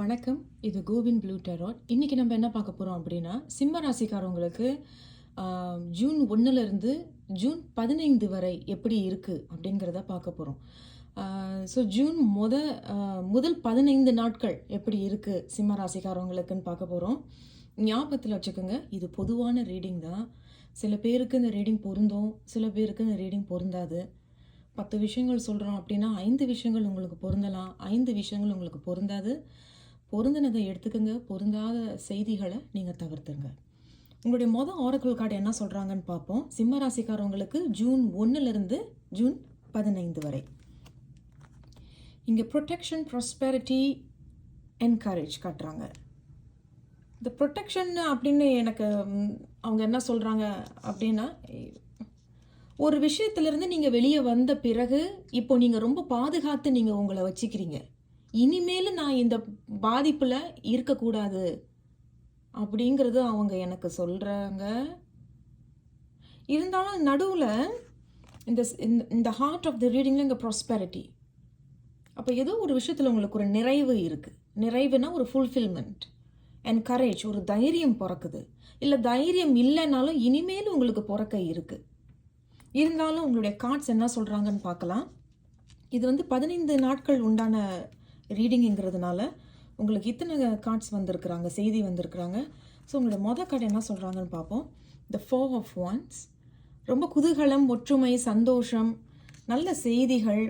வணக்கம். இது CoWIN blue tarot. இன்றைக்கி நம்ம என்ன பார்க்க போகிறோம் அப்படின்னா சிம்ம ராசிக்காரவங்களுக்கு ஜூன் ஒன்றுலேருந்து ஜூன் பதினைந்து வரை எப்படி இருக்குது அப்படிங்கிறத பார்க்க போகிறோம் ஸோ ஜூன் முத முதல் பதினைந்து நாட்கள் எப்படி இருக்குது சிம்ம ராசிக்காரவங்களுக்குன்னு பார்க்க போகிறோம் ஞாபகத்தில் வச்சுக்கோங்க இது பொதுவான ரீடிங் தான். சில பேருக்கு இந்த ரீடிங் பொருந்தும் சில பேருக்கு இந்த ரீடிங் பொருந்தாது. பத்து விஷயங்கள் சொல்கிறோம் அப்படின்னா ஐந்து விஷயங்கள் உங்களுக்கு பொருந்தலாம் ஐந்து விஷயங்கள் உங்களுக்கு பொருந்தாது. பொருந்தினதை எடுத்துக்கோங்க பொருந்தாத செய்திகளை நீங்கள் தவிர்த்துங்க. உங்களுடைய மொதல் ஆரக்கிள் கார்டு என்ன சொல்கிறாங்கன்னு பார்ப்போம். சிம்ம ராசிக்காரவங்களுக்கு ஜூன் ஒன்றுலேருந்து ஜூன் பதினைந்து வரை. இங்கே ப்ரொடெக்ஷன் ப்ராஸ்பெரிட்டி என்கரேஜ் காட்டுறாங்க. இந்த ப்ரொடெக்ஷன் அப்படின்னு எனக்கு அவங்க என்ன சொல்கிறாங்க அப்படின்னா ஒரு விஷயத்துலேருந்து நீங்கள் வெளியே வந்த பிறகு இப்போ நீங்கள் ரொம்ப பாதுகாத்து நீங்கள் உங்களை வச்சுக்கிறீங்க. இனிமேல் நான் இந்த பாதிப்பில் இருக்கக்கூடாது. அப்படிங்கிறது அவங்க எனக்கு சொல்கிறாங்க இருந்தாலும் நடுவில் இந்த இந்த- இந்த ஹார்ட் ஆஃப் த ரீடிங்கில் இங்கே ப்ராஸ்பெரிட்டி அப்போ ஏதோ ஒரு விஷயத்தில் உங்களுக்கு ஒரு நிறைவு இருக்குது நிறைவுனா ஒரு ஃபுல்ஃபில்மெண்ட் அண்ட் கரேஜ் ஒரு தைரியம் பிறக்குது. இல்லை தைரியம் இல்லைனாலும் இனிமேல் உங்களுக்கு பிறக்க இருக்குது இருந்தாலும் உங்களுடைய கார்ட்ஸ் என்ன சொல்கிறாங்கன்னு பார்க்கலாம். இது வந்து பதினைந்து நாட்கள் உண்டான ரீடிங்குங்கிறதுனால உங்களுக்கு இத்தனை கார்ட்ஸ் வந்திருக்கிறாங்க செய்தி வந்திருக்கிறாங்க. ஸோ உங்களோட மொதல் கார்டு என்ன சொல்கிறாங்கன்னு பார்ப்போம். த ஃபோர் ஆஃப் ஒன்ஸ் ரொம்ப குதூகலம் ஒற்றுமை சந்தோஷம் நல்ல செய்திகள்.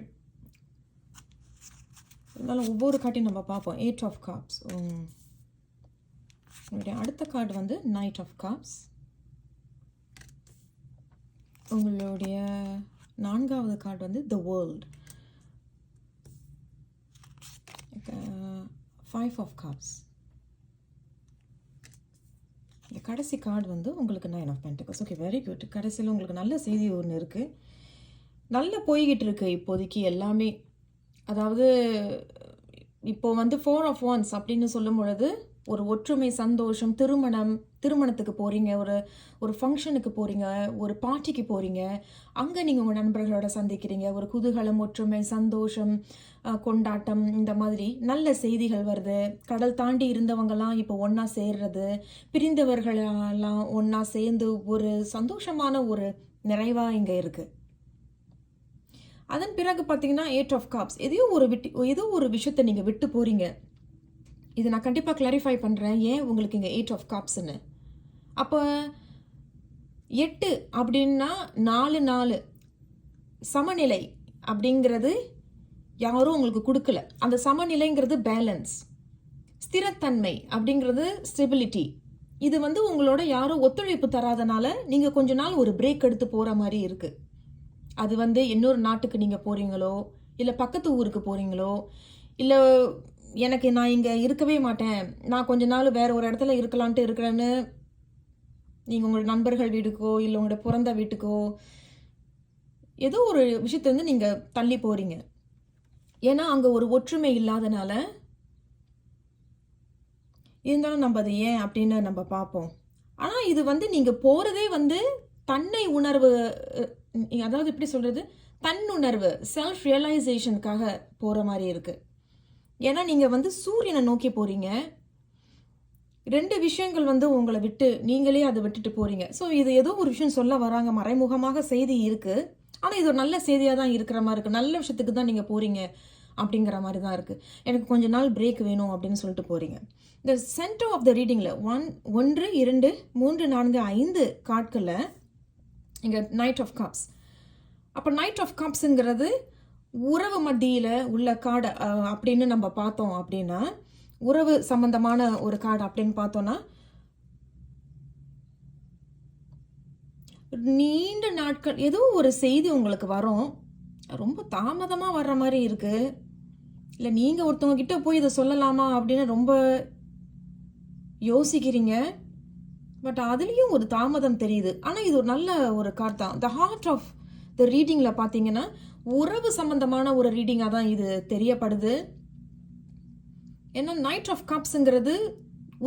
இருந்தாலும் ஒவ்வொரு கார்டையும் நம்ம பார்ப்போம். எயிட் ஆஃப் காப்ஸ் உங்களுடைய அடுத்த கார்டு வந்து நைட் ஆஃப் காப்ஸ் உங்களுடைய நான்காவது கார்டு வந்து the world five of cups இந்த கடைசி கார்டு வந்து உங்களுக்கு nine of pentacles okay very good கடைசியில் உங்களுக்கு நல்ல செய்தி ஒன்று இருக்குது நல்ல போய்கிட்டு இருக்கு இப்போதைக்கு எல்லாமே. அதாவது இப்போ வந்து ஃபோர் ஆஃப் ஒன்ஸ் அப்படின்னு சொல்லும் பொழுது ஒரு ஒற்றுமை சந்தோஷம் திருமணம் திருமணத்துக்கு போகிறீங்க ஒரு ஒரு ஃபங்க்ஷனுக்கு போகிறீங்க ஒரு பார்ட்டிக்கு போகிறீங்க அங்கே நீங்கள் உங்கள் நண்பர்களோட சந்திக்கிறீங்க. ஒரு குதூகலம் ஒற்றுமை சந்தோஷம் கொண்டாட்டம் இந்த மாதிரி நல்ல செய்திகள் வருது. கடல் தாண்டி இருந்தவங்கலாம் இப்போ ஒன்றா சேர்றது. பிரிந்தவர்களெல்லாம் ஒன்றா சேர்ந்து ஒரு சந்தோஷமான ஒரு நிறைவாக இங்கே இருக்குது அதன் பிறகு பார்த்தீங்கன்னா எயிட் ஆஃப் காப்ஸ் எதையோ ஒரு விட்டு ஏதோ ஒரு விஷயத்தை நீங்கள் விட்டு போகிறீங்க இது நான் கண்டிப்பாக கிளாரிஃபை பண்ணுறேன் ஏன் உங்களுக்கு இங்கே எயிட் ஆஃப் காப்ஸ்னு அப்போ எட்டு அப்படின்னா நாலு நாலு. சமநிலை அப்படிங்கிறது யாரும் உங்களுக்கு கொடுக்கல. அந்த சமநிலைங்கிறது பேலன்ஸ் ஸ்திரத்தன்மை அப்படிங்கிறது ஸ்டெபிலிட்டி இது வந்து உங்களோட யாரும் ஒத்துழைப்பு தராதனால நீங்கள் கொஞ்ச நாள் ஒரு பிரேக் எடுத்து போகிற மாதிரி இருக்குது அது வந்து இன்னொரு நாட்டுக்கு நீங்கள் போகிறீங்களோ இல்லை பக்கத்து ஊருக்கு போகிறீங்களோ இல்லை எனக்கு நான் இங்கே இருக்கவே மாட்டேன். நான் கொஞ்ச நாள் வேறு ஒரு இடத்துல இருக்கலான்ட்டு இருக்கிறேன்னு நீங்கள் உங்களோட நண்பர்கள் வீட்டுக்கோ இல்லை உங்களோட பிறந்த வீட்டுக்கோ ஏதோ ஒரு விஷயத்துலேருந்து நீங்கள் தள்ளி போகிறீங்க ஏன்னா அங்கே ஒரு ஒற்றுமை இல்லாதனால இருந்தாலும் நம்ம அதை ஏன் அப்படின்னு நம்ம பார்ப்போம். ஆனால் இது வந்து நீங்கள் போகிறதே வந்து தன்னை உணர்வு அதாவது எப்படி சொல்கிறது தன்னுணர்வு செல்ஃப் ரியலைசேஷனுக்காக போகிற மாதிரி இருக்குது ஏன்னா நீங்கள் வந்து சூரியனை நோக்கி போகிறீங்க ரெண்டு விஷயங்கள் வந்து உங்களை விட்டு நீங்களே அதை விட்டுட்டு போகிறீங்க ஸோ இது ஏதோ ஒரு விஷயம் சொல்ல வராங்க. மறைமுகமாக செய்தி இருக்குது ஆனால் இது ஒரு நல்ல செய்தியாக தான் இருக்கிற மாதிரி இருக்குது நல்ல விஷயத்துக்கு தான் நீங்கள் போகிறீங்க அப்படிங்கிற மாதிரி தான் இருக்குது எனக்கு கொஞ்ச நாள் பிரேக் வேணும் அப்படின்னு சொல்லிட்டு போகிறீங்க இந்த சென்டர் ஆஃப் த ரீடிங்கில் ஒன் ஒன்று இரண்டு மூன்று நான்கு ஐந்து காட்களில் இங்கே நைட் ஆஃப் காப்ஸ் அப்போ நைட் ஆஃப் காப்ஸுங்கிறது உறவு மத்தியில் உள்ள காடை அப்படின்னு நம்ம பார்த்தோம் அப்படின்னா உறவு சம்பந்தமான ஒரு கார்டு அப்படின்னு பார்த்தோன்னா நீண்ட நாட்கள் ஏதோ ஒரு செய்தி உங்களுக்கு வரும். ரொம்ப தாமதமாக வர்ற மாதிரி இருக்குது இல்லை நீங்கள் ஒருத்தவங்க கிட்ட போய் இதை சொல்லலாமா அப்படின்னு ரொம்ப யோசிக்கிறீங்க. பட் அதுலேயும் ஒரு தாமதம் தெரியுது. ஆனால் இது ஒரு நல்ல ஒரு கார்டு தான். த ஹார்ட் ஆஃப் த ரீடிங்கில் பார்த்தீங்கன்னா உறவு சம்பந்தமான ஒரு ரீடிங்காக தான் இது தெரியப்படுது. ஏன்னா நைட் ஆஃப் கப்ஸுங்கிறது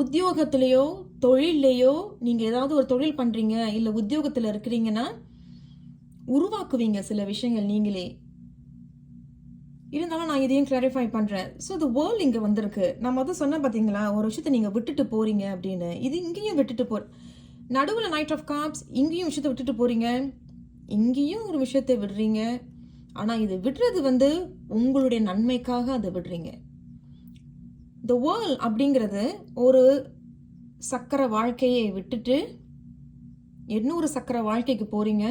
உத்தியோகத்திலேயோ தொழில்லையோ நீங்கள் ஏதாவது ஒரு தொழில் பண்ணுறீங்க இல்லை உத்தியோகத்தில் இருக்கிறீங்கன்னா உருவாக்குவீங்க சில விஷயங்கள் நீங்களே. இருந்தாலும் நான் இதையும் கிளாரிஃபை பண்ணுறேன் ஸோ த வேர்ல்டு இங்கே வந்திருக்கு. நான் மொதல் சொன்னேன் பார்த்தீங்களா ஒரு விஷயத்தை நீங்கள் விட்டுட்டு போகிறீங்க அப்படின்னு. இது இங்கேயும் விட்டுட்டு போ நடுவில் நைட் ஆஃப் காப்ஸ் இங்கேயும் விஷயத்தை விட்டுட்டு போகிறீங்க இங்கேயும் ஒரு விஷயத்தை விடுறீங்க. ஆனால் இது விடுறது வந்து உங்களுடைய நன்மைக்காக அதை விடுறீங்க. த வேர்ல்ட் அப்படிங்கிறது ஒரு சக்கர வாழ்க்கையை விட்டுட்டு இன்னொரு சக்கர வாழ்க்கைக்கு போகிறீங்க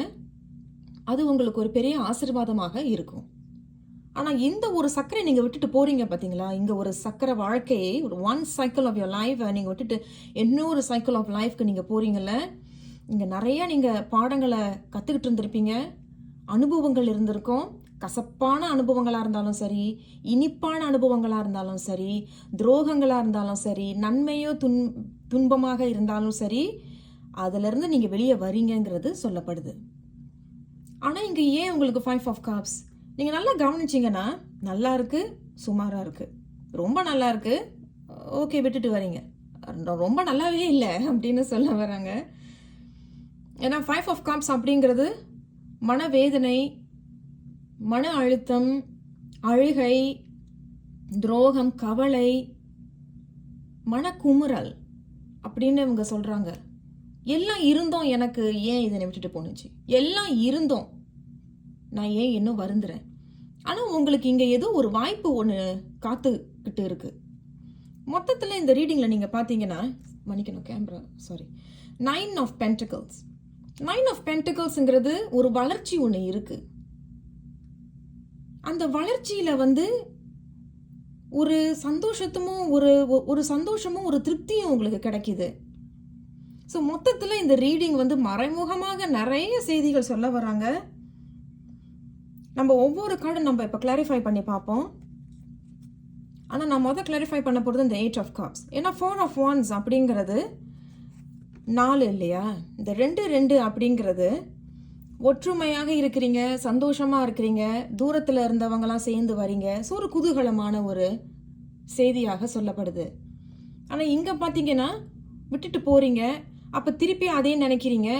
அது உங்களுக்கு ஒரு பெரிய ஆசீர்வாதமாக இருக்கும். ஆனால் இந்த ஒரு சக்கரை நீங்கள் விட்டுட்டு போகிறீங்க பார்த்தீங்களா இங்கே ஒரு சக்கர வாழ்க்கையை ஒரு one cycle of your life நீங்கள் விட்டுட்டு இன்னொரு சைக்கிள் ஆஃப் லைஃப்க்கு நீங்கள் போகிறீங்கள இங்கே நிறையா நீங்கள் பாடங்களை கற்றுக்கிட்டு இருந்திருப்பீங்க. அனுபவங்கள் இருந்திருக்கும். கசப்பான அனுபவங்களாக இருந்தாலும் சரி இனிப்பான அனுபவங்களாக இருந்தாலும் சரி துரோகங்களாக இருந்தாலும் சரி நன்மையோ துன் துன்பமாக இருந்தாலும் சரி அதிலிருந்து நீங்கள் வெளியே வரீங்கங்கிறது சொல்லப்படுது. ஆனால் இங்கே ஏன் உங்களுக்கு ஃபைவ் ஆஃப் காப்ஸ் நீங்கள் நல்லா கவனிச்சிங்கன்னா நல்லா இருக்குது சுமாராக இருக்குது ரொம்ப நல்லா இருக்குது ஓகே விட்டுட்டு வரீங்க. ரொம்ப நல்லாவே இல்லை அப்படின்னு சொல்ல வராங்க. ஏன்னா ஃபைவ் ஆஃப் காப்ஸ் அப்படிங்கிறது மனவேதனை மன அழுத்தம் அழுகை துரோகம் கவலை மனக்குமுறல் அப்படின்னு இவங்க சொல்கிறாங்க எல்லாம் இருந்தோம் எனக்கு ஏன் இதை விட்டுட்டு போணுச்சு? எல்லாம் இருந்தோம். நான் ஏன் இன்னும் வருந்துறேன்? ஆனால் உங்களுக்கு இங்கே ஏதோ ஒரு வாய்ப்பு ஒன்று காத்துக்கிட்டு இருக்கு. மொத்தத்தில் இந்த ரீடிங்கில் நீங்கள் பார்த்தீங்கன்னா மன்னிக்கணும் camera sorry nine of pentacles nine of பென்டிகல்ஸுங்கிறது ஒரு வளர்ச்சி ஒன்று இருக்கு. அந்த வளர்ச்சியில் வந்து ஒரு சந்தோஷத்தமும் ஒரு ஒரு சந்தோஷமும் ஒரு திருப்தியும் உங்களுக்கு கிடைக்குது. ஸோ மொத்தத்தில் இந்த ரீடிங் வந்து மறைமுகமாக நிறைய செய்திகள் சொல்ல வராங்க. நம்ம ஒவ்வொரு கார்டும் நம்ம இப்போ கிளாரிஃபை பண்ணி பார்ப்போம். ஆனால் நான் மொதல் கிளாரிஃபை பண்ண போகிறது இந்த எயிட் ஆஃப் காப்ஸ் ஏன்னா ஃபோர் ஆஃப் ஒன்ஸ் அப்படிங்கிறது நாலு இல்லையா? இந்த ரெண்டு ரெண்டு அப்படிங்கிறது ஒற்றுமையாக இருக்கிறீங்க சந்தோஷமாக இருக்கிறீங்க தூரத்தில் இருந்தவங்களாம் சேர்ந்து வரீங்க. ஸோ ஒரு குதூகலமான ஒரு செய்தியாக சொல்லப்படுது. ஆனால் இங்கே பார்த்தீங்கன்னா விட்டுட்டு போகிறீங்க அப்போ திருப்பி அதே நினைக்கிறீங்க.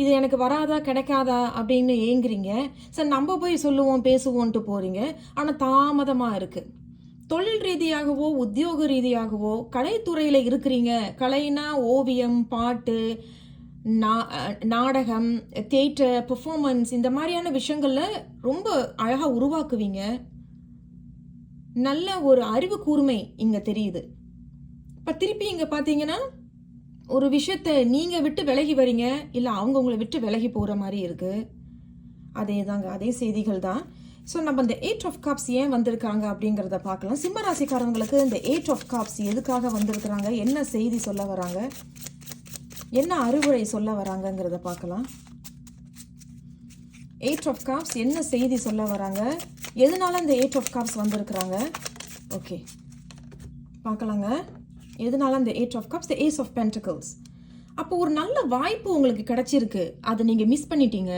இது எனக்கு வராதா கிடைக்காதா அப்படின்னு ஏங்குறீங்க. சரி நம்ம போய் சொல்லுவோம் பேசுவோன்ட்டு போகிறீங்க ஆனால் தாமதமாக இருக்குது தொழில் ரீதியாகவோ உத்தியோக ரீதியாகவோ கலைத்துறையில் இருக்கிறீங்க. கலைனா ஓவியம் பாட்டு நா- நாடகம் தேட்டர் பெர்ஃபார்மன்ஸ் இந்த மாதிரியான விஷயங்களில் ரொம்ப அழகாக உருவாக்குவீங்க. நல்ல ஒரு அறிவு கூர்மை இங்கே தெரியுது. இப்போ திருப்பி இங்கே பார்த்தீங்கன்னா ஒரு விஷயத்தை நீங்கள் விட்டு விலகி வரீங்க இல்லை அவங்க உங்களை விட்டு விலகி போகிற மாதிரி இருக்குது அதே தாங்க அதே செய்திகள் தான். ஸோ நம்ம இந்த எயிட் ஆஃப் காப்ஸ் ஏன் வந்திருக்காங்க அப்படிங்கிறத பார்க்கலாம். சிம்ம ராசிக்காரங்களுக்கு இந்த எயிட் ஆஃப் காப்ஸ் எதுக்காக வந்திருக்கிறாங்க? என்ன செய்தி சொல்ல வராங்க? என்ன அறிவுரை சொல்ல வராங்கங்கிறத பார்க்கலாம். எயிட் ஆஃப் காப்ஸ் என்ன செய்தி சொல்ல வராங்க? எதனால இந்த எயிட் ஆஃப் காப்ஸ் வந்திருக்கிறாங்க? ஓகே பார்க்கலாங்க. எதனால இந்த eight of cups ace of pentacles அப்போ ஒரு நல்ல வாய்ப்பு உங்களுக்கு கிடைச்சிருக்கு. அதை நீங்கள் மிஸ் பண்ணிட்டீங்க.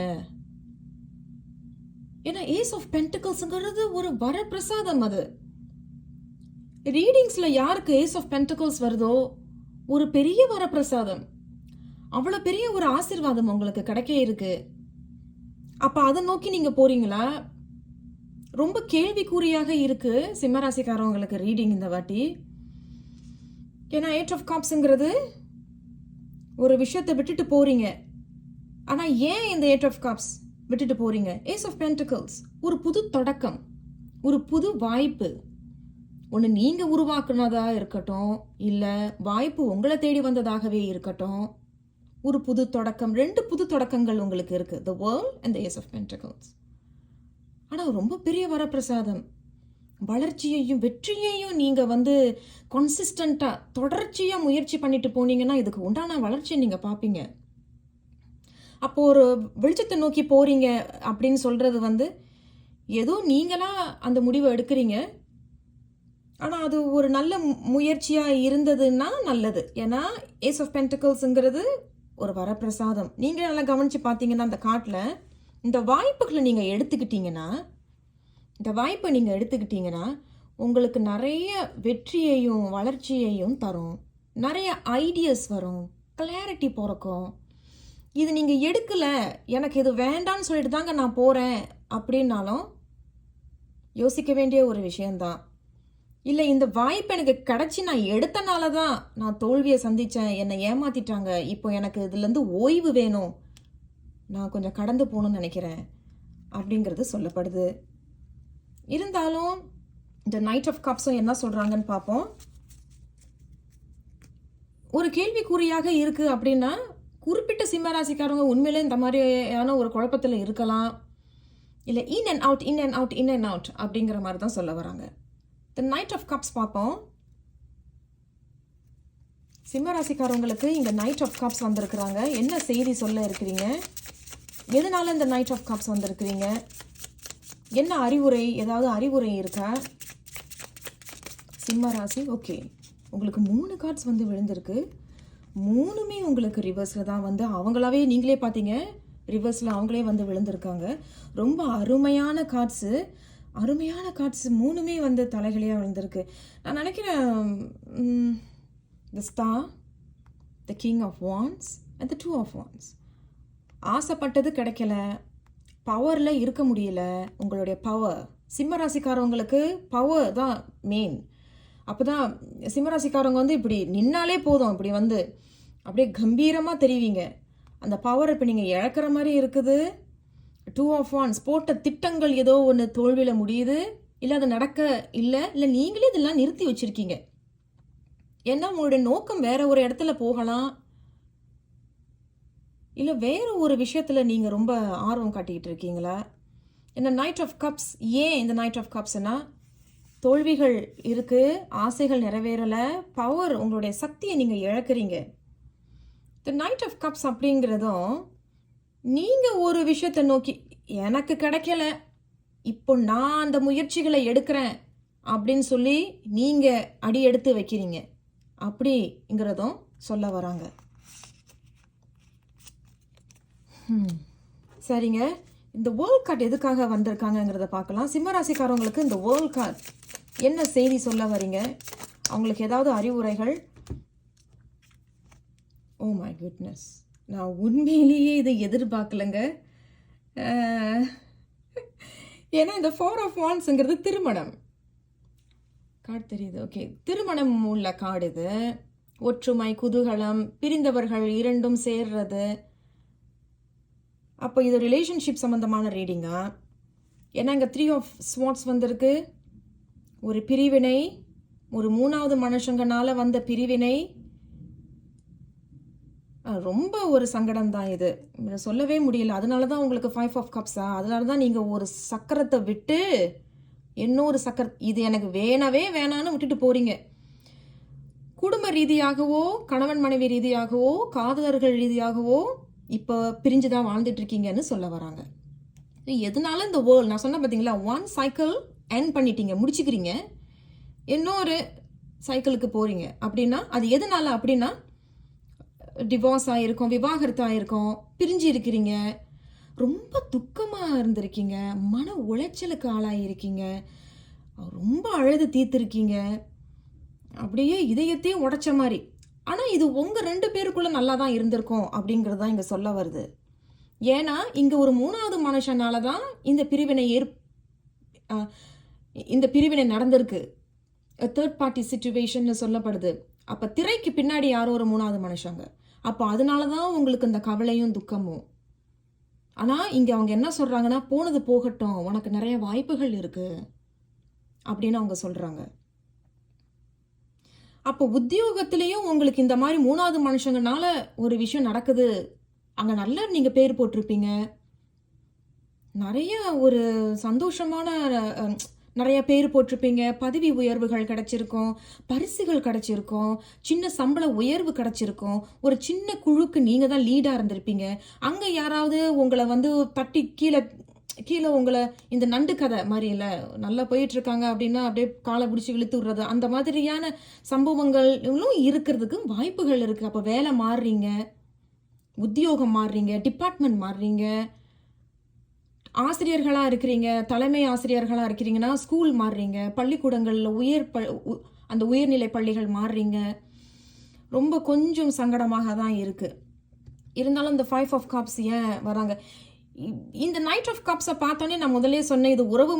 ஏன்னா ஏஸ் ஆஃப் பென்டிகல்ஸுங்கிறது ஒரு வரப்பிரசாதம் அது. ரீடிங்ஸில் யாருக்கு ஏஸ் ஆஃப் பென்டிகல்ஸ் வருதோ ஒரு பெரிய வரப்பிரசாதம். அவ்வளோ பெரிய ஒரு ஆசீர்வாதம் உங்களுக்கு கிடைக்க இருக்கு. அப்போ அதை நோக்கி நீங்கள் போறீங்களா? ரொம்ப கேள்விக்குறியாக இருக்கு சிம்மராசிக்காரவங்களுக்கு ரீடிங் இந்த வாட்டி. ஏன்னா எயிட் ஆஃப் காப்ஸுங்கிறது ஒரு விஷயத்தை விட்டுட்டு போறீங்க. ஆனால் ஏன் இந்த எயிட் ஆஃப் காப்ஸ் விட்டுட்டு போறீங்க. ஏஸ் ஆஃப் பென்டிகல்ஸ் ஒரு புது தொடக்கம் ஒரு புது வாய்ப்பு. ஒன்று நீங்கள் உருவாக்குனதா இருக்கட்டும் இல்லை வாய்ப்பு உங்களை தேடி வந்ததாகவே இருக்கட்டும் ஒரு புது தொடக்கம் ரெண்டு புது தொடக்கங்கள் உங்களுக்கு இருக்குது the world and the ace of pentacles ஆனால் ரொம்ப பெரிய வரப்பிரசாதம். வளர்ச்சியையும் வெற்றியையும் நீங்கள் வந்து கன்சிஸ்டண்ட்டாக தொடர்ச்சியாக முயற்சி பண்ணிட்டு போனீங்கன்னா இதுக்கு உண்டான வளர்ச்சியை நீங்கள் பார்ப்பீங்க. அப்போது ஒரு வெளிச்சத்தை நோக்கி போகிறீங்க அப்படின்னு சொல்கிறது வந்து ஏதோ நீங்களாக அந்த முடிவை எடுக்கிறீங்க. ஆனால் அது ஒரு நல்ல முயற்சியாக இருந்ததுன்னா நல்லது. ஏன்னா ஏஸ் ஆஃப் பென்டிகல்ஸுங்கிறது ஒரு வரப்பிரசாதம். நீங்கள் நல்லா கவனித்து பார்த்தீங்கன்னா அந்த காட்டில் இந்த வாய்ப்புகளை நீங்கள் எடுத்துக்கிட்டீங்கன்னா இந்த வாய்ப்பை நீங்கள் எடுத்துக்கிட்டீங்கன்னா உங்களுக்கு நிறைய வெற்றியையும் வளர்ச்சியையும் தரும். நிறைய ஐடியாஸ் வரும். கிளாரிட்டி பிறக்கும். இது நீங்கள் எடுக்கலை எனக்கு இது வேண்டாம்னு சொல்லிட்டு தாங்க நான் போகிறேன் அப்படின்னாலும் யோசிக்க வேண்டிய ஒரு விஷயந்தான் இல்லை இந்த வாய்ப்பு எனக்கு கிடச்சி நான் எடுத்தனால தான் நான் தோல்வியை சந்தித்தேன் என்னை ஏமாத்திட்டாங்க இப்போ எனக்கு இதுலேருந்து ஓய்வு வேணும் நான் கொஞ்சம் கடந்து போகணும்னு நினைக்கிறேன் அப்படிங்கிறது சொல்லப்படுது. இருந்தாலும் இந்த நைட் ஆஃப் கப்ஸும் என்ன சொல்கிறாங்கன்னு பார்ப்போம். ஒரு கேள்விக்குறியாக இருக்குது அப்படின்னா குறிப்பிட்ட சிம்மராசிக்காரவங்க உண்மையிலே இந்த மாதிரியான ஒரு குழப்பத்தில் இருக்கலாம். இல்லை in and out in and out in and out அப்படிங்கிற மாதிரி தான் சொல்ல வராங்க. த நைட் ஆஃப் கப்ஸ் பார்ப்போம். சிம்மராசிக்காரவங்களுக்கு இந்த நைட் ஆஃப் கப்ஸ் வந்திருக்கிறாங்க. என்ன செய்தி சொல்ல இருக்கிறீங்க? எதனால இந்த நைட் ஆஃப் கப்ஸ் வந்திருக்கிறீங்க? என்ன அறிவுரை ஏதாவது அறிவுரை இருக்கா? சிம்ம ராசி ஓகே உங்களுக்கு மூணு கார்ட்ஸ் வந்து விழுந்திருக்கு. மூணுமே உங்களுக்கு ரிவர்ஸில் தான் வந்து அவங்களாவே நீங்களே பார்த்தீங்க. ரிவர்ஸில் அவங்களே வந்து விழுந்திருக்காங்க. ரொம்ப அருமையான கார்ட்ஸு அருமையான கார்ட்ஸ் மூணுமே வந்து தலைகளையாக விழுந்திருக்கு. நான் நினைக்கிறேன் the star the king of wands and the two of wands ஆசைப்பட்டது கிடைக்கல. பவரில் இருக்க முடியல. உங்களுடைய பவர் சிம்மராசிக்காரவங்களுக்கு பவர் தான் மெயின் அப்போ தான் சிம்மராசிக்காரங்க வந்து இப்படி நின்னாலே போதும் இப்படி வந்து அப்படியே கம்பீரமாக தெரிவிங்க. அந்த பவர் இப்போ நீங்கள் இழக்கிற மாதிரி இருக்குது. டூ ஆஃப் ஒன்ஸ் போட்ட திட்டங்கள் ஏதோ ஒன்று தோல்வியில் முடியுது. இல்லை அது நடக்க இல்லை இல்லை நீங்களே இதெல்லாம் நிறுத்தி வச்சுருக்கீங்க. ஏன்னா உங்களுடைய நோக்கம் வேற ஒரு இடத்துல போகலாம். இல்லை வேறு ஒரு விஷயத்தில் நீங்கள் ரொம்ப ஆர்வம் காட்டிக்கிட்டு இருக்கீங்களா? இந்த நைட் ஆஃப் கப்ஸ் ஏன் இந்த நைட் ஆஃப் கப்ஸ்னால் தோல்விகள் இருக்குது ஆசைகள் நிறைவேறலை பவர் உங்களுடைய சக்தியை நீங்கள் இழக்கிறீங்க. த நைட் ஆஃப் கப்ஸ் அப்படிங்கிறதும் நீங்கள் ஒரு விஷயத்தை நோக்கி எனக்கு கிடைக்கல இப்போ நான் அந்த முயற்சிகளை எடுக்கிறேன் அப்படின்னு சொல்லி நீங்கள் அடி எடுத்து வைக்கிறீங்க. அப்படிங்கிறதும் சொல்ல வராங்க. ம். சரிங்க. இந்த வேர்ல்ட் கார்டு எதுக்காக வந்திருக்காங்கங்கிறத பார்க்கலாம். சிம்மராசிக்காரவங்களுக்கு இந்த வேர்ல்ட் கார்டு என்ன செய்தி சொல்ல வரீங்க? அவங்களுக்கு ஏதாவது அறிவுரைகள்? ஓ மை குட்னஸ் நான் உண்மையிலேயே இதை எதிர்பார்க்கலங்க. ஏன்னா இந்த ஃபோர் ஆஃப் வான்ஸுங்கிறது திருமணம். கார்டு தெரியுது. ஓகே திருமணம் உள்ள கார்டு இது. ஒற்றுமை குதூகலம் பிரிந்தவர்கள் இரண்டும் சேர்றது. அப்போ இது ரிலேஷன்ஷிப் சம்மந்தமான ரீடிங்கா ஏன்னா இங்கே த்ரீ ஆஃப் ஸ்வாட்ஸ் வந்திருக்கு. ஒரு பிரிவினை ஒரு மூணாவது மனுஷங்கனால வந்த பிரிவினை ரொம்ப ஒரு சங்கடம் தான் இது சொல்லவே முடியல. அதனால தான் உங்களுக்கு ஃபைவ் ஆஃப் கப்ஸா அதனால தான் நீங்கள் ஒரு சக்கரத்தை விட்டு இன்னொரு சக்கர இது எனக்கு வேணவே வேணான்னு விட்டுட்டு போறீங்க. குடும்ப ரீதியாகவோ கணவன் மனைவி ரீதியாகவோ காதலர்கள் ரீதியாகவோ இப்போ பிரிஞ்சு தான் வாழ்ந்துட்டு இருக்கீங்கன்னு சொல்ல வராங்க. எதனால இந்த வேர்ல்டு நான் சொன்ன பார்த்தீங்களா ஒன் சைக்கிள் என் பண்ணிட்டீங்க முடிச்சுக்கிறீங்க இன்னொரு சைக்கிளுக்கு போகிறீங்க அப்படின்னா அது எதனால அப்படின்னா டிவோர்ஸ் ஆகிருக்கும் விவாகரத்து ஆகிருக்கும் பிரிஞ்சு இருக்கிறீங்க ரொம்ப துக்கமாக இருந்திருக்கீங்க மன உளைச்சலுக்கு ஆளாயிருக்கீங்க ரொம்ப அழுது தீர்த்துருக்கீங்க அப்படியே இதயத்தையும் உடைச்ச மாதிரி. ஆனால் இது உங்கள் ரெண்டு பேருக்குள்ளே நல்லா தான் இருந்திருக்கும் அப்படிங்கிறது தான் இங்கே சொல்ல வருது. ஏன்னா இங்கே ஒரு மூணாவது மனுஷனால தான் இந்த பிரிவினை ஏற் இந்த பிரிவினை நடந்திருக்கு. தேர்ட் பார்ட்டி சுச்சுவேஷன்னு சொல்லப்படுது. அப்போ திரைக்கு பின்னாடி யாரோ ஒரு மூணாவது மனுஷங்க. அப்போ அதனால தான் உங்களுக்கு இந்த கவலையும் துக்கமும். ஆனால் இங்கே அவங்க என்ன சொல்கிறாங்கன்னா போனது போகட்டும். உனக்கு நிறைய வாய்ப்புகள் இருக்குது அப்படின்னு அவங்க சொல்கிறாங்க அப்போ உத்தியோகத்திலையும் உங்களுக்கு இந்த மாதிரி மூணாவது மனுஷங்கனால ஒரு விஷயம் நடக்குது. அங்கே நல்லா நீங்கள் பேர் போட்டிருப்பீங்க. நிறைய ஒரு சந்தோஷமான நிறைய பேர் போட்டிருப்பீங்க. பதவி உயர்வுகள் கிடைச்சிருக்கும். பரிசுகள் கிடைச்சிருக்கும். சின்ன சம்பள உயர்வு கிடைச்சிருக்கும். ஒரு சின்ன குழுக்கு நீங்கள் தான் லீடாக இருந்திருப்பீங்க. அங்கே யாராவது உங்களை வந்து தட்டி கீழே கீழே உங்களை இந்த நண்டு கதை மாதிரி இல்லை நல்லா போயிட்டு இருக்காங்க அப்படின்னா அப்படியே காலை பிடிச்சி இழுத்து விடுறது. அந்த மாதிரியான சம்பவங்களும் இருக்கிறதுக்கு வாய்ப்புகள் இருக்குது அப்போ வேலை மாறுறீங்க. உத்தியோகம் மாறுறீங்க. டிபார்ட்மெண்ட் மாறுறீங்க. ஆசிரியர்களாக இருக்கிறீங்க தலைமை ஆசிரியர்களாக இருக்கிறீங்கன்னா ஸ்கூல் மாறுறீங்க பள்ளிக்கூடங்களில் உயர் ப உ- அந்த உயர்நிலை பள்ளிகள் மாறுறீங்க. ரொம்ப கொஞ்சம் சங்கடமாக தான் இருக்குது இருந்தாலும் இந்த ஃபைவ் ஆஃப் கப்ஸ் ஏன் வராங்க? இந்த நைட் ஆஃப் கப்ஸை பார்த்தோன்னே நான் முதல்ல சொன்னேன் இது உறவு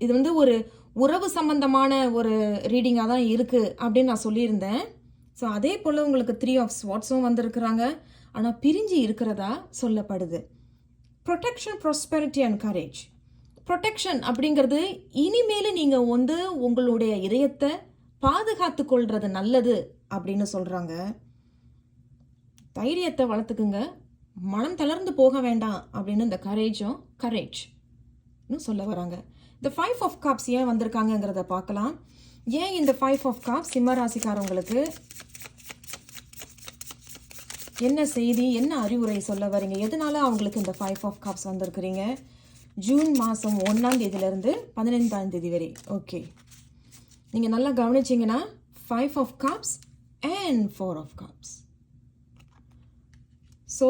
இது வந்து ஒரு உறவு சம்பந்தமான ஒரு ரீடிங்காக தான் இருக்குது அப்படின்னு நான் சொல்லியிருந்தேன். ஸோ அதே போல் உங்களுக்கு த்ரீ ஆஃப் ஸ்வாட்ஸும் வந்திருக்கிறாங்க. ஆனால் பிரிஞ்சு இருக்கிறதா சொல்லப்படுது. Protection prosperity and courage protection அப்படிங்கிறது இனிமேல் நீங்கள் வந்து உங்களுடைய இதயத்தை பாதுகாத்து கொள்வது நல்லது அப்படின்னு சொல்கிறாங்க தைரியத்தை வளர்த்துக்குங்க. மனம் தளர்ந்து போக வேண்டாம் அப்படின்னு இந்த கரேஜும் கரேஜ் சொல்ல வராங்க. இந்த ஃபைவ் ஆஃப் காப்ஸ் ஏன் வந்திருக்காங்கங்கிறத பார்க்கலாம். ஏன் இந்த ஃபைவ் ஆஃப் காப்ஸ் சிம்மராசிக்காரவங்களுக்கு என்ன செய்தி என்ன அறிவுரை சொல்ல வரீங்க? எதனால அவங்களுக்கு இந்த ஃபைவ் ஆஃப் காப்ஸ் வந்திருக்கிறீங்க? ஜூன் மாதம் ஒன்றாம் தேதியிலேருந்து பதினைந்தாம் தேதி வரை. ஓகே நீங்கள் நல்லா கவனிச்சிங்கன்னா five of cups and four of cups so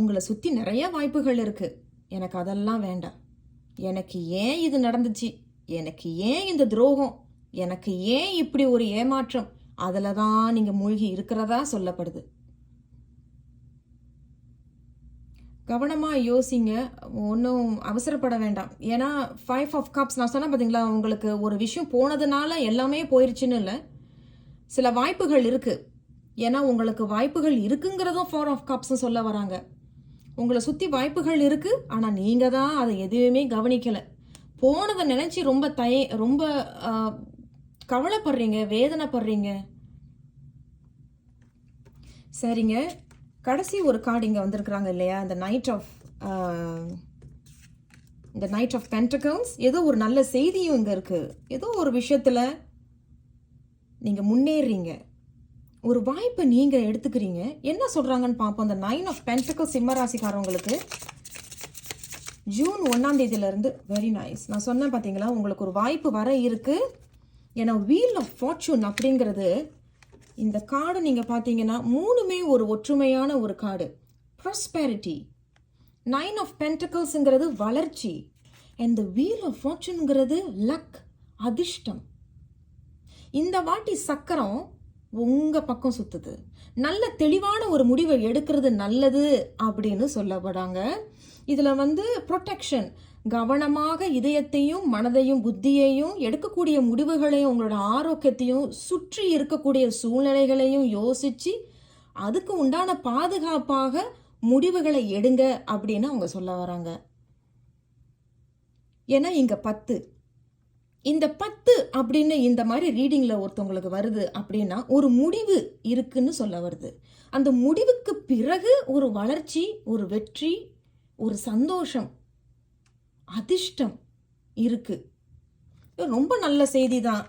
உங்களை சுற்றி நிறைய வாய்ப்புகள் இருக்குது எனக்கு அதெல்லாம் வேண்டாம். எனக்கு ஏன் இது நடந்துச்சு? எனக்கு ஏன் இந்த துரோகம்? எனக்கு ஏன் இப்படி ஒரு ஏமாற்றம்? அதில் தான் நீங்கள் மூழ்கி இருக்கிறதா சொல்லப்படுது. கவனமாக யோசிங்க. ஒன்றும் அவசரப்பட வேண்டாம். ஏன்னா ஃபைவ் ஆஃப் கப்ஸ் நான் சொன்னேன் பார்த்தீங்களா உங்களுக்கு ஒரு விஷயம் போனதுனால எல்லாமே போயிருச்சுன்னு இல்லை. சில வாய்ப்புகள் இருக்குது ஏன்னா உங்களுக்கு வாய்ப்புகள் இருக்குங்கிறதும் ஃபோர் ஆஃப் கப்ஸ்னு சொல்ல வராங்க. உங்களை சுற்றி வாய்ப்புகள் இருக்குது ஆனால் நீங்கள் தான் அதை எதுவுமே கவனிக்கலை. போனதை நினச்சி ரொம்ப தய ரொம்ப கவலைப்படுறீங்க வேதனைப்படுறீங்க. சரிங்க. கடைசி ஒரு கார்டு இங்கே வந்திருக்கிறாங்க இல்லையா? இந்த நைட் ஆஃப் இந்த நைட் ஆஃப் பென்டகம்ஸ் ஏதோ ஒரு நல்ல செய்தியும் இங்கே இருக்குது ஏதோ ஒரு விஷயத்தில் நீங்கள் முன்னேறீங்க. ஒரு வாய்ப்பை நீங்கள் எடுத்துக்கிறீங்க. என்ன சொல்கிறாங்கன்னு பார்ப்போம். அந்த நைன் ஆஃப் பென்டகல் சிம்மராசிக்காரவங்களுக்கு ஜூன் ஒன்றாம் தேதியிலேருந்து வெரி நைஸ் நான் சொன்னேன் பார்த்தீங்களா உங்களுக்கு ஒரு வாய்ப்பு வர இருக்கு. ஏன்னா வீல் ஆஃப் ஃபார்ச்சூன் அப்படிங்கிறது இந்த கார்டு நீங்கள் பார்த்தீங்கன்னா மூணுமே ஒரு ஒற்றுமையான ஒரு கார்டு. ப்ராஸ்பெரிட்டி நைன் ஆஃப் பென்டக்கல்ஸுங்கிறது வளர்ச்சி. அண்ட் த வீல் ஆஃப் ஃபார்ச்சூனுங்கிறது லக் அதிர்ஷ்டம். இந்த வாட்டி சக்கரம் உங்கள் பக்கம் சுத்துது. நல்ல தெளிவான ஒரு முடிவை எடுக்கிறது நல்லது அப்படின்னு சொல்லப்படாங்க. இதில் வந்து ப்ரொட்டெக்ஷன் கவனமாக இதயத்தையும் மனதையும் புத்தியையும் எடுக்கக்கூடிய முடிவுகளையும் உங்களோட ஆரோக்கியத்தையும் சுற்றி இருக்கக்கூடிய சூழ்நிலைகளையும் யோசிச்சு அதுக்கு உண்டான பாதுகாப்பாக முடிவுகளை எடுங்க அப்படின்னு அவங்க சொல்ல வராங்க. ஏன்னா இங்க பத்து. இந்த பத்து அப்படின்னு இந்த மாதிரி ரீடிங்கில் ஒருத்தவங்களுக்கு வருது அப்படின்னா ஒரு முடிவு இருக்குன்னு சொல்ல வருது. அந்த முடிவுக்கு பிறகு ஒரு வளர்ச்சி ஒரு வெற்றி ஒரு சந்தோஷம் அதிர்ஷ்டம் இருக்குது ரொம்ப நல்ல செய்தி தான்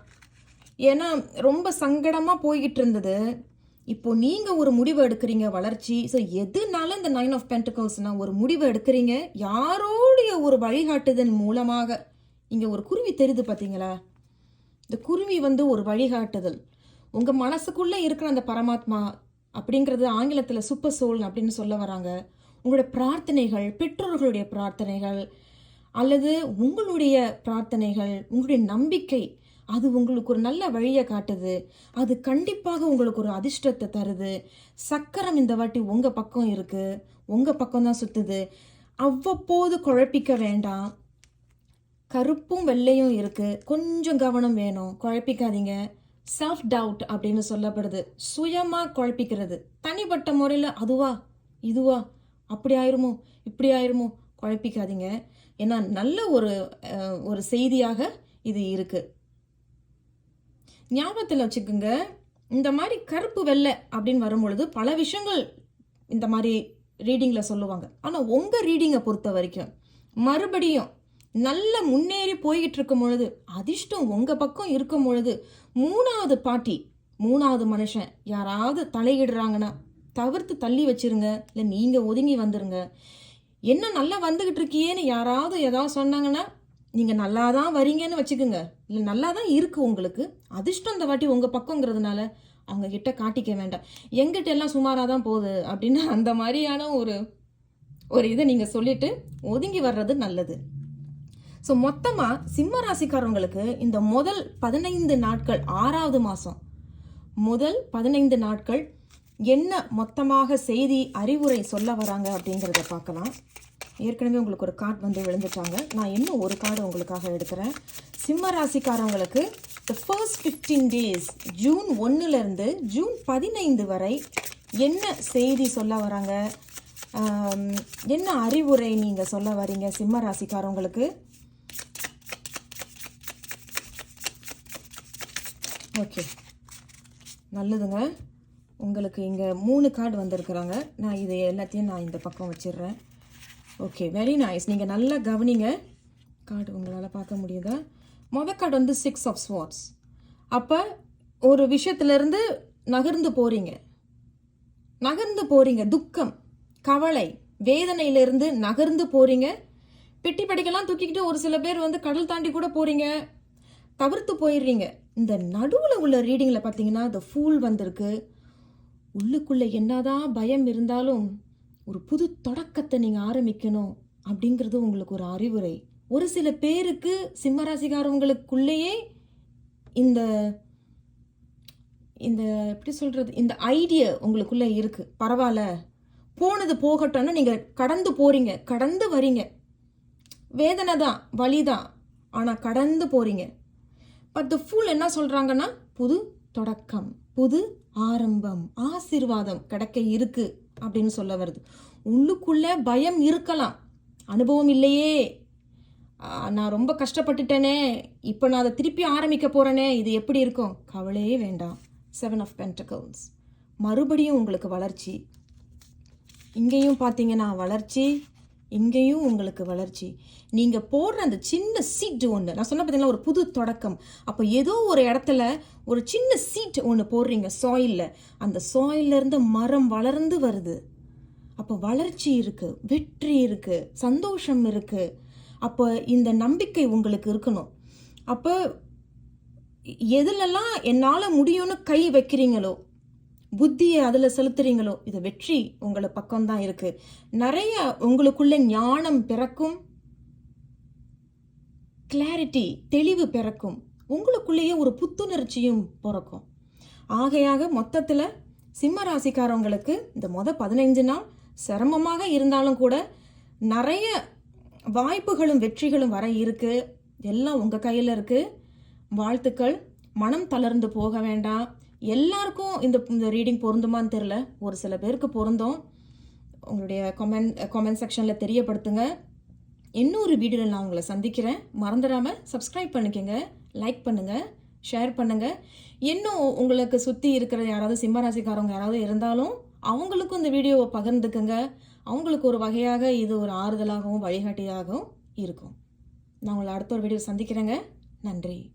ஏன்னா ரொம்ப சங்கடமாக போய்கிட்டு இருந்தது இப்போ நீங்கள் ஒரு முடிவு எடுக்கிறீங்க வளர்ச்சி. ஸோ எதுனால இந்த நைன் ஆஃப் பென்டிகல்ஸ்னா ஒரு முடிவு எடுக்கிறீங்க? யாரோடைய ஒரு வழிகாட்டுதல் மூலமாக? இங்கே ஒரு குருவி தெரியுது பார்த்தீங்களா இந்த குருவி வந்து ஒரு வழிகாட்டுதல். உங்கள் மனசுக்குள்ளே இருக்கிற அந்த பரமாத்மா அப்படிங்கிறது ஆங்கிலத்தில் சூப்பர் சோல் அப்படின்னு சொல்ல வராங்க. உங்களுடைய பிரார்த்தனைகள் பெற்றோர்களுடைய பிரார்த்தனைகள் அல்லது உங்களுடைய பிரார்த்தனைகள் உங்களுடைய நம்பிக்கை அது உங்களுக்கு ஒரு நல்ல வழியை காட்டுது. அது கண்டிப்பாக உங்களுக்கு ஒரு அதிர்ஷ்டத்தை தருது. சக்கரம் இந்த வாட்டி உங்கள் பக்கம் இருக்குது உங்கள் பக்கம் தான் சுற்றுது அவ்வப்போது குழப்பிக்க வேண்டாம். கருப்பும் வெள்ளையும் இருக்குது கொஞ்சம் கவனம் வேணும். குழப்பிக்காதீங்க. செல்ஃப் டவுட் அப்படின்னு சொல்லப்படுது. சுயமாக குழப்பிக்கிறது. தனிப்பட்ட முறையில் அதுவா இதுவா அப்படி ஆயிருமோ இப்படி ஆயிருமோ குழப்பிக்காதீங்க. ஏன்னா நல்ல ஒரு ஒரு செய்தியாக இது இருக்குது ஞாபகத்தில் வச்சுக்கோங்க இந்த மாதிரி கருப்பு வெள்ளை அப்படின்னு வரும்பொழுது பல விஷயங்கள் இந்த மாதிரி ரீடிங்கில் சொல்லுவாங்க. ஆனால் உங்கள் ரீடிங்கை பொறுத்த வரைக்கும் மறுபடியும் நல்ல முன்னேறி போய்கிட்டு இருக்கும் பொழுது அதிர்ஷ்டம் உங்கள் பக்கம் இருக்கும் பொழுது மூணாவது பாட்டி மூணாவது மனுஷன் யாராவது தலையிடுறாங்கன்னா தவிர்த்து தள்ளி வச்சிருங்க இல்லை நீங்கள் ஒதுங்கி வந்துருங்க. என்ன நல்லா வந்துக்கிட்டு இருக்கியேன்னு யாராவது ஏதாவது சொன்னாங்கன்னா நீங்கள் நல்லா தான் வரீங்கன்னு வச்சுக்கோங்க. இல்லை நல்லா தான் இருக்குது உங்களுக்கு. அதிர்ஷ்டம் இந்த வாட்டி உங்கள் பக்கங்கிறதுனால அவங்க கிட்ட காட்டிக்க வேண்டாம். எங்கிட்ட எல்லாம் சுமாராக தான் போகுது அப்படின்னு அந்த மாதிரியான ஒரு ஒரு இதை நீங்கள் சொல்லிட்டு ஒதுங்கி வர்றது நல்லது. ஸோ மொத்தமாக சிம்ம ராசிக்காரவங்களுக்கு இந்த முதல் பதினைந்து நாட்கள் ஆறாவது மாதம் முதல் பதினைந்து நாட்கள் என்ன மொத்தமாக செய்தி அறிவுரை சொல்ல வராங்க அப்படிங்கிறத பார்க்கலாம். ஏற்கனவே உங்களுக்கு ஒரு கார்டு வந்து விழுந்துட்டாங்க. நான் இன்னும் ஒரு கார்டு உங்களுக்காக எடுக்கிறேன். சிம்ம ராசிக்காரவங்களுக்கு the first fifteen days June ஒன்றுலேருந்து ஜூன் பதினைந்து வரை என்ன செய்தி சொல்ல வராங்க? என்ன அறிவுரை நீங்கள் சொல்ல வரீங்க சிம்ம ராசிக்காரவங்களுக்கு? ஓகே நல்லதுங்க. உங்களுக்கு இங்கே மூணு கார்டு வந்திருக்கிறாங்க. நான் இது எல்லாத்தையும் நான் இந்த பக்கம் வச்சிடுறேன். ஓகே வெரி நைஸ் நீங்கள் நல்லா கவனிங்க. கார்டு உங்களால் பார்க்க முடியுதா? மொதல் கார்டு வந்து சிக்ஸ் ஆஃப் ஸ்வாட்ஸ் அப்போ ஒரு விஷயத்துலேருந்து நகர்ந்து போகிறீங்க நகர்ந்து போகிறீங்க துக்கம் கவலை வேதனையிலேருந்து நகர்ந்து போகிறீங்க பெட்டி படிக்கெல்லாம் தூக்கிக்கிட்டு ஒரு சில பேர் வந்து கடல் தாண்டி கூட போகிறீங்க தவிர்த்து போயிடுறீங்க. இந்த நடுவில் உள்ள ரீடிங்கில் பார்த்தீங்கன்னா த ஃபூல் வந்திருக்கு. உள்ளுக்குள்ளே என்னதான் பயம் இருந்தாலும் ஒரு புது தொடக்கத்தை நீங்கள் ஆரம்பிக்கணும் அப்படிங்கிறது உங்களுக்கு ஒரு அறிவுரை. ஒரு சில பேருக்கு சிம்மராசிகாரவங்களுக்குள்ளேயே இந்த இந்த எப்படி சொல்கிறது இந்த ஐடியா உங்களுக்குள்ளே இருக்குது பரவாயில்ல போனது போகட்டும்னு நீங்கள் கடந்து போகிறீங்க கடந்து வரீங்க. வேதனை தான் வலி தான் ஆனால் கடந்து போகிறீங்க பட் த ஃபுல் என்ன சொல்கிறாங்கன்னா புது தொடக்கம் புது ஆரம்பம் ஆசீர்வாதம் கிடைக்க இருக்கு அப்படின்னு சொல்ல வருது. உள்ளுக்குள்ளே பயம் இருக்கலாம். அனுபவம் இல்லையே. நான் ரொம்ப கஷ்டப்பட்டுட்டேனே. இப்போ நான் அதை திருப்பி ஆரம்பிக்க போகிறேனே இது எப்படி இருக்கும்? கவலையே வேண்டாம். செவன் ஆஃப் பென்டகல்ஸ் மறுபடியும் உங்களுக்கு வளர்ச்சி. இங்கேயும் பார்த்தீங்கன்னா வளர்ச்சி. இங்கேயும் உங்களுக்கு வளர்ச்சி. நீங்கள் போடுற அந்த சின்ன சீட் ஒன்று நான் சொன்ன பார்த்தீங்களா ஒரு புது தொடக்கம். அப்போ ஏதோ ஒரு இடத்துல ஒரு சின்ன சீட் ஒன்று போடுறீங்க சாயிலில் அந்த சாயில்ல மரம் வளர்ந்து வருது. அப்போ வளர்ச்சி இருக்குது வெற்றி இருக்குது சந்தோஷம் இருக்குது அப்போ இந்த நம்பிக்கை உங்களுக்கு இருக்கணும். அப்போ எதுலெல்லாம் என்னால் முடியும்னு கை வைக்கிறீங்களோ புத்தியை அதில் செலுத்துறீங்களோ இது வெற்றி உங்களை பக்கம்தான் இருக்கு. நிறைய உங்களுக்குள்ள ஞானம் பிறக்கும் கிளாரிட்டி தெளிவு பிறக்கும். உங்களுக்குள்ளேயே ஒரு புத்துணர்ச்சியும் பிறக்கும். ஆகையாக மொத்தத்தில் சிம்ம ராசிக்காரவங்களுக்கு இந்த மொத பதினைஞ்சு நாள் சிரமமாக இருந்தாலும் கூட நிறைய வாய்ப்புகளும் வெற்றிகளும் வர இருக்கு. எல்லாம் உங்கள் கையில் இருக்குது வாழ்த்துக்கள். மனம் தளர்ந்து போக வேண்டாம். எல்லாருக்கும் இந்த இந்த ரீடிங் பொருந்துமான்னு தெரில ஒரு சில பேருக்கு பொருந்தும். உங்களுடைய கமெண்ட் கமெண்ட் செக்ஷனில் தெரியப்படுத்துங்க. இன்னொரு வீடியோவில் நான் உங்களை சந்திக்கிறேன். மறந்துடாமல் சப்ஸ்கிரைப் பண்ணிக்கோங்க. லைக் பண்ணுங்கள் ஷேர் பண்ணுங்கள் இன்னும் உங்களுக்கு சுற்றி இருக்கிற யாராவது சிம்மராசிக்காரவங்க யாராவது இருந்தாலும் அவங்களுக்கும் இந்த வீடியோவை பகிர்ந்துக்குங்க. அவங்களுக்கு ஒரு வகையாக இது ஒரு ஆறுதலாகவும் வழிகாட்டியாகவும் இருக்கும். நான் உங்களை அடுத்த ஒரு வீடியோ சந்திக்கிறேங்க. நன்றி.